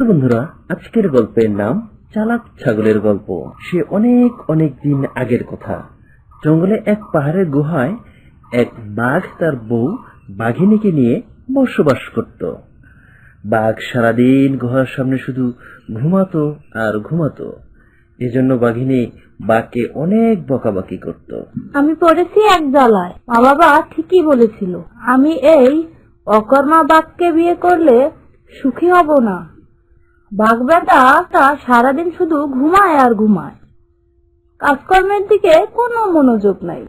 বন্ধুরা, আজকের গল্পের নাম চালাক ছাগলের গল্প। সে অনেক অনেক দিন আগের কথা। জঙ্গলে এক পাহাড়ের গুহায় এক বাঘ তার বউ বাঘিনীকে নিয়ে বসবাস করত। বাঘ সারাদিন গুহার সামনে শুধু ঘুমাতো আর ঘুমাতো। এজন্য বাঘিনী বাঘকে অনেক বকাবাকি করত। আমি পড়েছি এক জ্বালায়। মা বাবা ঠিকই বলেছিল, আমি এই অকর্মা বাঘকে বিয়ে করলে সুখী হব না। বাঘ বেটাটা সারাদিন শুধু ঘুমায় আর ঘুমায়। কাজকর্মের দিকে কোনো মনোযোগ নাই।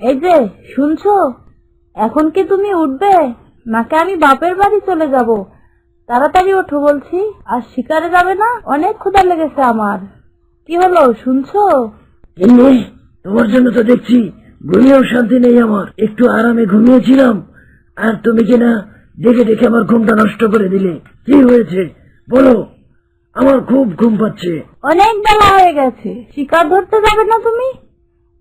এই যে, শুনছো? এখন কি তুমি উঠবে? নাকি আমি বাপের বাড়ি চলে যাব? তাড়াতাড়ি ওঠো বলছি। আর শিকারে যাবে না? অনেক ক্ষুধা লেগেছে আমার। কি হলো, শুনছো? তোমার জন্য তো দেখছি, ঘুমিয়েও শান্তি নেই আমার। একটু আরামে ঘুমিয়েছিলাম। আর তুমি কিনা দেখে দেখে আমার ঘুমটা নষ্ট করে দিলে। কি হয়েছে? বলো। আমার খুব ঘুম পাচ্ছে। অনেক বেলা হয়ে গেছে। শিকার ধরতে যাবে না তুমি?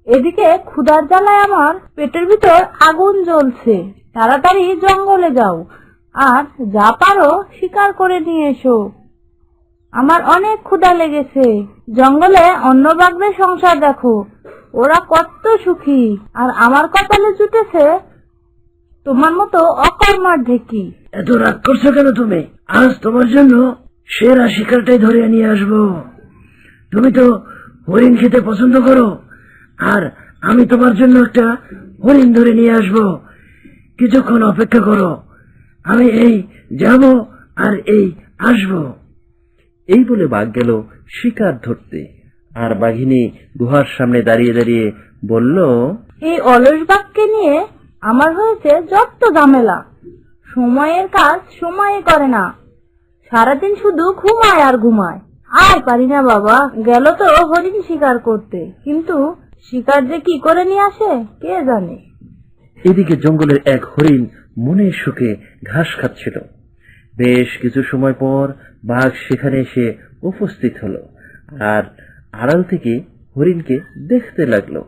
এদিকে ক্ষুধার জ্বালায় আমার পেটের ভিতর আগুন জ্বলছে। তাড়াতাড়ি জঙ্গলে যাও। আর যা পারো শিকার করে নিয়ে এসো। আমার অনেক ক্ষুধা লেগেছে। জঙ্গলে অন্য বাঘদের সংসার দেখো। ওরা কত সুখী। আর আমার কপালে জুটেছে তোমার মতো অকর্মার ঢেকি। এত রাগ করছ কেন তুমি? আজ তোমার জন্য সেরা শিকারটাই ধরে নিয়ে আসব। তুমি তো হরিণ খেতে পছন্দ করো আর আমি তোমার জন্য একটা হরিণ ধরে নিয়ে আসব। কিছুক্ষণ অপেক্ষা করো আমি এই যাব আর এই আসব। এই বলে বাঘ গেল শিকার ধরতে। আর বাঘিনী গুহার সামনে দাঁড়িয়ে দাঁড়িয়ে বলল এই অলস বাঘকে নিয়ে আমার হয়েছে যত ঝামেলা। সময়ের কাজ সময়ে করে না। সারাদিন শুধু ঘুমায় আর ঘুমায়। আর পারি না বাবা, গেল তো হরিণ শিকার করতে। কিন্তু শিকার যে কি করে নিয়ে আসে, কে জানে? এদিকে জঙ্গলের এক হরিণ মনের সুখে ঘাস খাচ্ছিল। বেশ কিছু সময় পর বাঘ সেখানে এসে উপস্থিত হলো আর আড়াল থেকে হরিণকে দেখতে লাগল।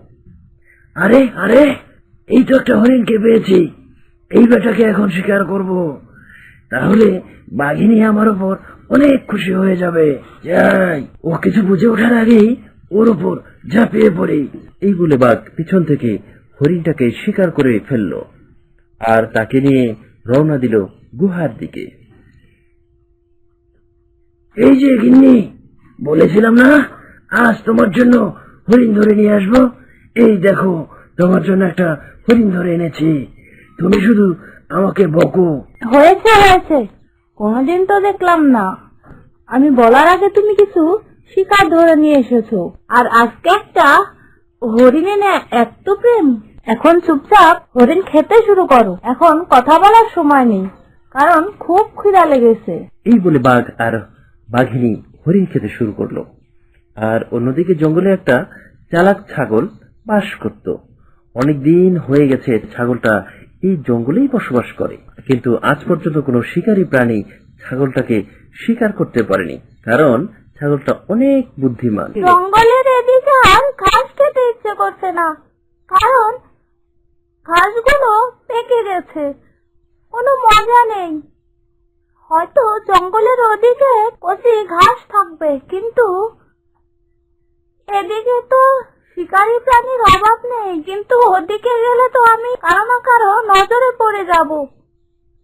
আরে আরে! এই তো একটা হরিণকে পেয়েছি। এই বেটাকে এখন শিকার করব। তাহলে বাঘিনী আমার উপর অনেক খুশি হয়ে যাবে। যাই ও কিছু বুঝে ওঠার আগেই ওর উপর ঝাঁপিয়ে পড়ি। এই বলে বাঘ পিছন থেকে হরিণটাকে শিকার করে ফেলল আর তাকে নিয়ে রওনা দিল গুহার দিকে। এই যে গিন্নি বলেছিলাম না আজ তোমার জন্য হরিণ ধরে নিয়ে আসব। এই দেখো তোমার জন্য একটা হরিণ ধরে এনেছি। তুমি শুধু আমাকে বকো। হয়েছে হয়েছে। কোনোদিন তো দেখলাম না। আমি বলার আগে তুমি কিছু শিকার ধরে নিয়ে এসেছ। আর আজকে একটা হরিণ এনে এত প্রেম। এখন চুপচাপ হরিণ খেতে শুরু করো। এখন কথা বলার সময় নেই কারণ খুব খিদা লেগেছে। এই বলে বাঘ আর বাঘিনী হরিণ খেতে শুরু করল। আর অন্যদিকে জঙ্গলে একটা চালাক ছাগল বাস করত। অনেকদিন হয়ে গেছে ছাগলটা এই জঙ্গলেই বসবাস করে। কিন্তু আজ পর্যন্ত কোনো শিকারী প্রাণী ছাগলটাকে শিকার করতে পারেনি, কারণ ছাগলটা অনেক বুদ্ধিমান। জঙ্গলের এদিকে আর ঘাস খেতে ইচ্ছে করছে না, কারণ ঘাসগুলো পেকে গেছে, কোনো মজা নেই। হয়তো জঙ্গলের ওদিকে কচি ঘাস থাকবে, কিন্তু এদিকে তো শিকারী প্রাণীর অভাব নেই কিন্তু ওদিকে গেলে তো আমি কারও না কারও নজরে পড়ে যাব।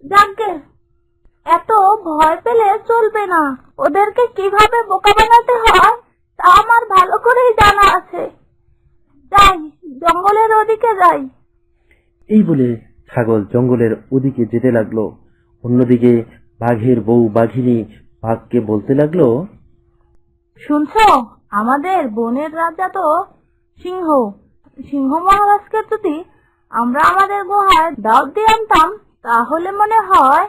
যাকে এত ভয় পেলে চলবে না। ওদেরকে কীভাবে বোকা বানাতে হয় তা আমার ভালো করেই জানা আছে। যাই জঙ্গলের ওদিকে যাই। এই বলে ছাগল জঙ্গলের ওদিকে যেতে লাগল। অন্যদিকে বাঘের বউ বাঘিনী বাঘকে বলতে লাগল শুনছো? আমাদের বনের রাজা তো সিংহ। সিংহ মহারাজকে যদি আমরা আমাদের গুহায় দাওয়াত দিয়ে আনতাম, তাহলে মনে হয়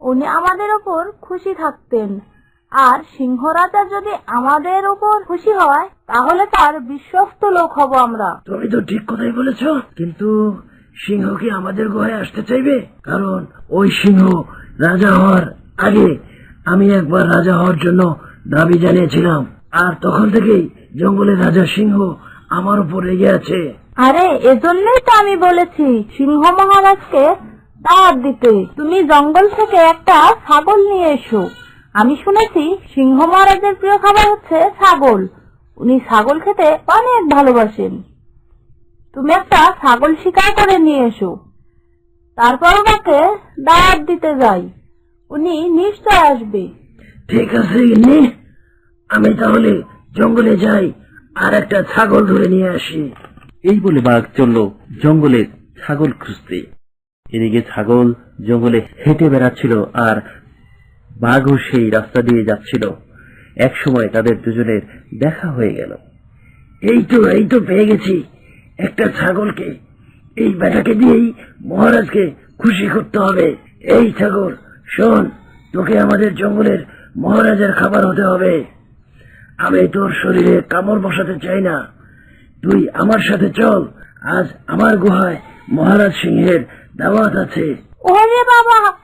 উনি আমাদের ওপর খুশি থাকতেন। আর সিংহ রাজা যদি আমাদের ওপর খুশি হয়, তাহলে তার বিশ্বস্ত লোক হব আমরা। তুমি তো ঠিক কথাই বলেছ, কিন্তু সিংহ কি আমাদের গুহায় আসতে চাইবে? কারণ ওই সিংহ রাজা হওয়ার আগে আমি একবার রাজা হওয়ার জন্য দাবি জানিয়েছিলাম। আর তখন থেকেই জঙ্গলের রাজা সিংহ আমার উপর রেগে আছে আরে এজন্যই তো আমি বলেছি সিংহ মহারাজকে দাওয়াত দিতে। তুমি জঙ্গল থেকে একটা ছাগল নিয়ে এসো। আমি শুনেছি সিংহ মহারাজের প্রিয় খাবার হচ্ছে ছাগল। উনি ছাগল খেতে অনেক ভালোবাসেন। তুমি একটা ছাগল শিকার করে নিয়ে এসো। তারপর ওনাকে দাওয়াত দিতে যাই। উনি নিশ্চয় আসবে। ঠিক আছে গিন্নি। আমি তাহলে জঙ্গলে যাই। আর একটা ছাগল ধরে নিয়ে আসি। এই বলে বাঘ চলল জঙ্গলে ছাগল খুঁজতে। এদিকে ছাগল জঙ্গলে হেঁটে বেড়াচ্ছিল আর বাঘও সেই রাস্তা দিয়ে যাচ্ছিল। এক সময় তাদের দুজনের দেখা হয়ে গেল। এই তো এই তো পেয়ে গেছি একটা ছাগলকে। এই বেটাকে দিয়েই মহারাজকে খুশি করতে হবে। এই ছাগল শোন তোকে আমাদের জঙ্গলের মহারাজের খাবার হতে হবে। আমি তোর শরীরে কামড় বসাতে চাই না। তুই আমার সাথে চল। আজ আমার গুহায় মহারাজ সিংহের দাওয়াত আছে। ওরে বাবা!